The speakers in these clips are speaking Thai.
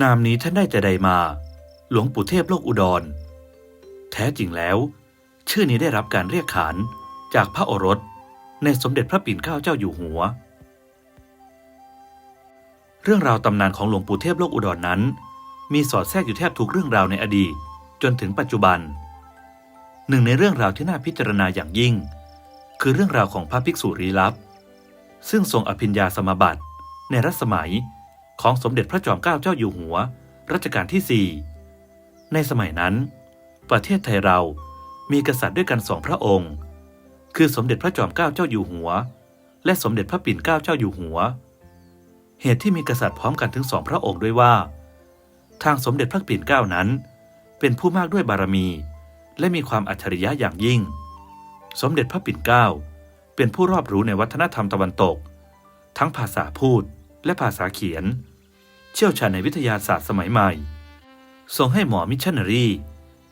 นามนี้ท่านได้แต่ใดมา หลวงปู่เทพโลกอุดร แท้จริงแล้ว ชื่อนี้ได้รับการเรียกขานจากพระโอรสในสมเด็จพระปิ่นเกล้าเจ้าอยู่หัว เรื่องราวตำนานของหลวงปู่เทพโลกอุดรนนั้น มีสอดแทรกอยู่แทบทุกเรื่องราวในอดีตจนถึงปัจจุบัน หนึ่งในเรื่องราวที่น่าพิจารณาอย่างยิ่ง คือเรื่องราวของพระภิกษุรีลับ ซึ่งทรงอภิญญาสมบัติ ในรัชสมัยของสมเด็จพระจอมเกล้าเจ้าอยู่หัว รัชกาลที่สี่ในสมัยนั้น ประเทศไทยเรามีกษัตริย์ด้วยกันสองพระองค์ คือสมเด็จพระจอมเกล้าเจ้าอยู่หัว และสมเด็จพระปิ่นเกล้าเจ้าอยู่หัว เหตุที่มีกษัตริย์พร้อมกันถึงสองพระองค์ด้วยว่า ทางสมเด็จพระปิ่นเกล้านั้น เป็นผู้มากด้วยบารมี และมีความอัจฉริยะอย่างยิ่ง สมเด็จพระปิ่นเกล้าเป็นผู้รอบรู้ในวัฒนธรรมตะวันตก ทั้งภาษาพูดและภาษาเขียน เชี่ยวชาญในวิทยาศาสตร์สมัยใหม่ทรงให้หมอมิชชันนารี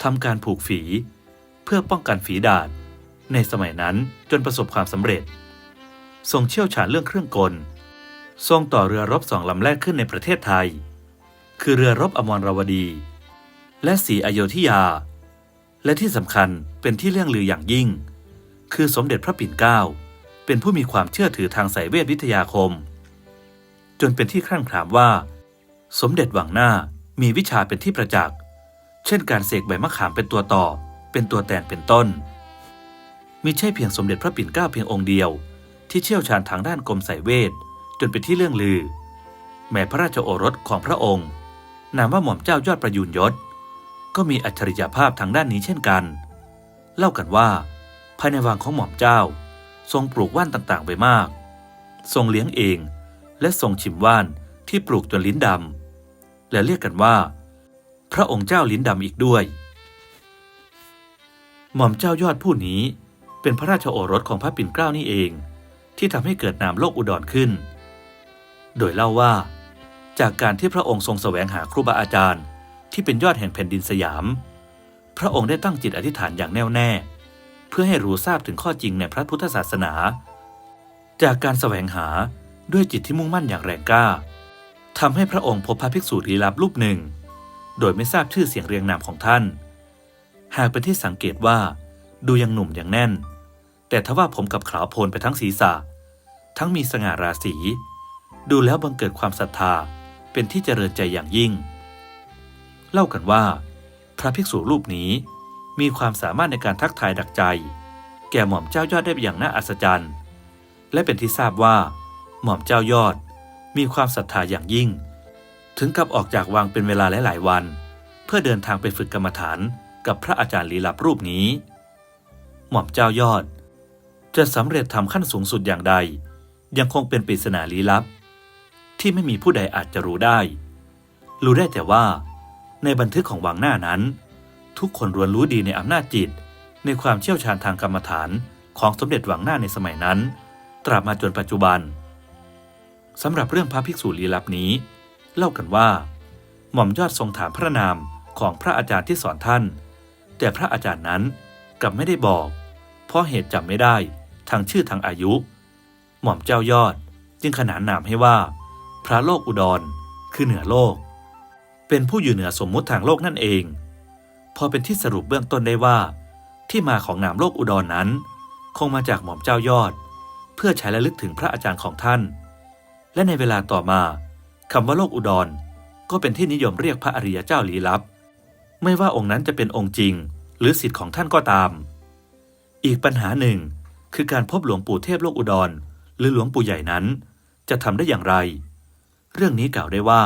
ทำการผูกฝี เพื่อป้องกันฝีดาษในสมัยนั้นจนประสบความสำเร็จ ทรงเชี่ยวชาญเรื่องเครื่องกล ทรงต่อเรือรบสองลำแรกขึ้นในประเทศไทย คือเรือรบอมรรวดี และศรีอโยธยา และที่สำคัญเป็นที่เรื่องลืออย่างยิ่ง คือสมเด็จพระปิ่นเกล้าเป็นผู้มีความเชื่อถือทางสายเวทวิทยาคม จนเป็นที่ครั่งครามว่า สมเด็จหวังหน้ามีวิชาเป็นที่ประจักษ์ เช่นการเสกใบมะขามเป็นตัวต่อ เป็นตัวแตนเป็นต้น มิใช่เพียงสมเด็จพระปิ่นเกล้าเพียงองค์เดียว ที่เชี่ยวชาญทางด้านกรมสายเวทจนเป็นที่เรื่องลือ แม้พระราชโอรสของพระองค์ นามว่าหม่อมเจ้ายอดประยูนยศ ก็มีอัจฉริยภาพทางด้านนี้เช่นกัน เล่ากันว่า ภายในวังของหม่อมเจ้า ทรงปลูกว่านต่างๆไว้มาก ทรงเลี้ยงเอง และทรงชิมว่านที่ปลูกจนลิ้นดำและเรียกกันว่า พระองค์เจ้าลิ้นดำอีกด้วย หม่อมเจ้ายอดผู้นี้เป็นพระราชโอรสของพระปิ่นเกล้านี่เอง ที่ทำให้เกิดนามโลกอุดรขึ้น โดยเล่าว่า จากการที่พระองค์ทรงแสวงหาครูบาอาจารย์ ที่เป็นยอดแห่งแผ่นดินสยาม พระองค์ได้ตั้งจิตอธิษฐานอย่างแน่วแน่ เพื่อให้รู้ทราบถึงข้อจริงในพระพุทธศาสนา จากการแสวงหาด้วยจิตที่มุ่งมั่นอย่างแรงกล้าทำให้พระองค์พบพระภิกษุลี้ลับรูปหนึ่ง โดยไม่ทราบชื่อเสียงเรียงนามของท่าน หากเป็นที่สังเกตว่า ดูยังหนุ่มยังแน่น แต่ทว่าผมกับขาวโพลนไปทั้งศีรษะ ทั้งมีสง่าราศี ดูแล้วบังเกิดความศรัทธาเป็นที่เจริญใจอย่างยิ่ง เล่ากันว่า พระภิกษุรูปนี้มีความสามารถในการทักทายดักใจ แก่หม่อมเจ้ายอดได้อย่างน่าอัศจรรย์ และเป็นที่ทราบว่า หม่อมเจ้ายอดมีความศรัทธาอย่างยิ่ง ถึงกับออกจากวังเป็นเวลาหลายๆวัน เพื่อเดินทางไปฝึกกรรมฐานกับพระอาจารย์ลีลับรูปนี้ หม่อมเจ้ายอด จะสำเร็จทำขั้นสูงสุดอย่างใด ยังคงเป็นปริศนาลี้ลับ ที่ไม่มีผู้ใดอาจจะรู้ได้ รู้ได้แต่ว่า ในบันทึกของวังหน้านั้น ทุกคนรวนรู้ดีในอำนาจจิต ในความเชี่ยวชาญทางกรรมฐานของสมเด็จหวังหน้าในสมัยนั้น ตราบมาจนปัจจุบันสำหรับเรื่องพระภิกษุลี้ลับนี้ เล่ากันว่า หม่อมยอดทรงถามพระนามของพระอาจารย์ที่สอนท่าน แต่พระอาจารย์นั้นกลับไม่ได้บอก เพราะเหตุจำไม่ได้ทางชื่อทางอายุ หม่อมเจ้ายอดจึงขนานนามให้ว่า พระโลกอุดร คือเหนือโลก เป็นผู้อยู่เหนือสมมุติทางโลกนั่นเอง พอเป็นที่สรุปเบื้องต้นได้ว่า ที่มาของนามโลกอุดรนนั้น คงมาจากหม่อมเจ้ายอด เพื่อใช้ระลึกถึงพระอาจารย์ของท่าน และในเวลาต่อมาคำว่าโลกอุดร ก็เป็นที่นิยมเรียกพระอริยเจ้าลี้ลับ ไม่ว่าองค์นั้นจะเป็นองค์จริง หรือสิทธิ์ของท่านก็ตาม อีกปัญหาหนึ่งคือการพบหลวงปู่เทพโลกอุดร หรือหลวงปู่ใหญ่นั้น จะทำได้อย่างไร เรื่องนี้กล่าวได้ว่า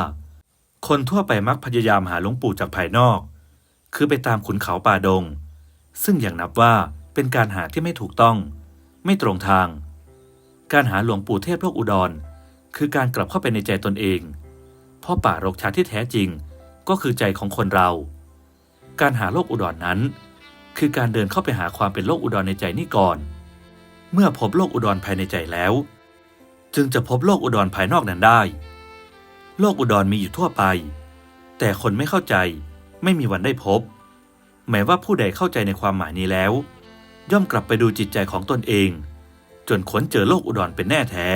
คนทั่วไปมักพยายามหาหลวงปู่จากภายนอก คือไปตามขุนเขาป่าดง ซึ่งอย่างนับว่าเป็นการหาที่ไม่ถูกต้อง ไม่ตรงทาง การหาหลวงปู่เทพโลกอุดร คือการกลับเข้าไปในใจตนเอง เพราะป่ารกชัดที่แท้จริงก็คือใจของคนเรา การหาโลกอุดรนนั้น คือการเดินเข้าไปหาความเป็นโลกอุดรในใจนี่ก่อน เมื่อพบโลกอุดรภายในใจแล้ว จึงจะพบโลกอุดรภายนอกนั้นได้ โลกอุดรมีอยู่ทั่วไป แต่คนไม่เข้าใจไม่มีวันได้พบ แม้ว่าผู้ใดเข้าใจในความหมายนี้แล้ว ย่อมกลับไปดูจิตใจของตนเอง จนค้นเจอโลกอุดรเป็นแน่แท้